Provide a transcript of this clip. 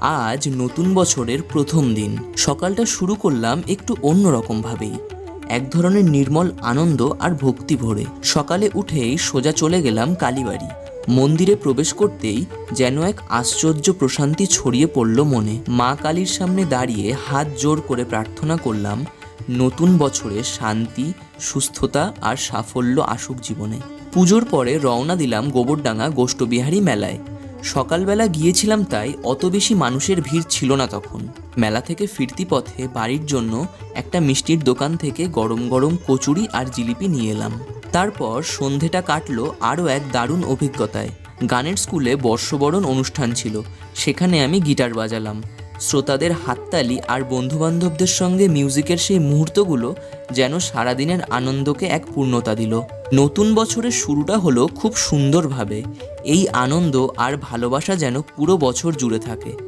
আজ নতুন বছরের প্রথম দিন। সকালটা শুরু করলাম একটু অন্যরকমভাবেই এক ধরনের নির্মল আনন্দ আর ভক্তি ভরে। সকালে উঠেই সোজা চলে গেলাম কালীবাড়ি। মন্দিরে প্রবেশ করতেই যেন এক আশ্চর্য প্রশান্তি ছড়িয়ে পড়ল মনে। মা কালীর সামনে দাঁড়িয়ে হাত জোর করে প্রার্থনা করলাম নতুন বছরে শান্তি, সুস্থতা আর সাফল্য আসুক জীবনে। পুজোর পরে রওনা দিলাম গোবরডাঙ্গা গোষ্ঠবিহারী মেলায়। সকালবেলা গিয়েছিলাম তাই অত বেশি মানুষের ভিড় ছিল না তখন। মেলা থেকে ফিরতি পথে বাড়ির জন্য একটা মিষ্টির দোকান থেকে গরম গরম কচুরি আর জিলিপি নিয়ে এলাম। তারপর সন্ধেটা কাটলো আরও এক দারুণ অভিজ্ঞতায়। গানের স্কুলে বর্ষবরণ অনুষ্ঠান ছিল, সেখানে আমি গিটার বাজালাম। শ্রোতাদের হাততালি আর বন্ধুবান্ধবদের সঙ্গে মিউজিকের সেই মুহূর্তগুলো যেন সারাদিনের আনন্দকে এক পূর্ণতা দিল। নতুন বছরের শুরুটা হলো খুব সুন্দরভাবে। এই আনন্দ আর ভালোবাসা যেন পুরো বছর জুড়ে থাকে।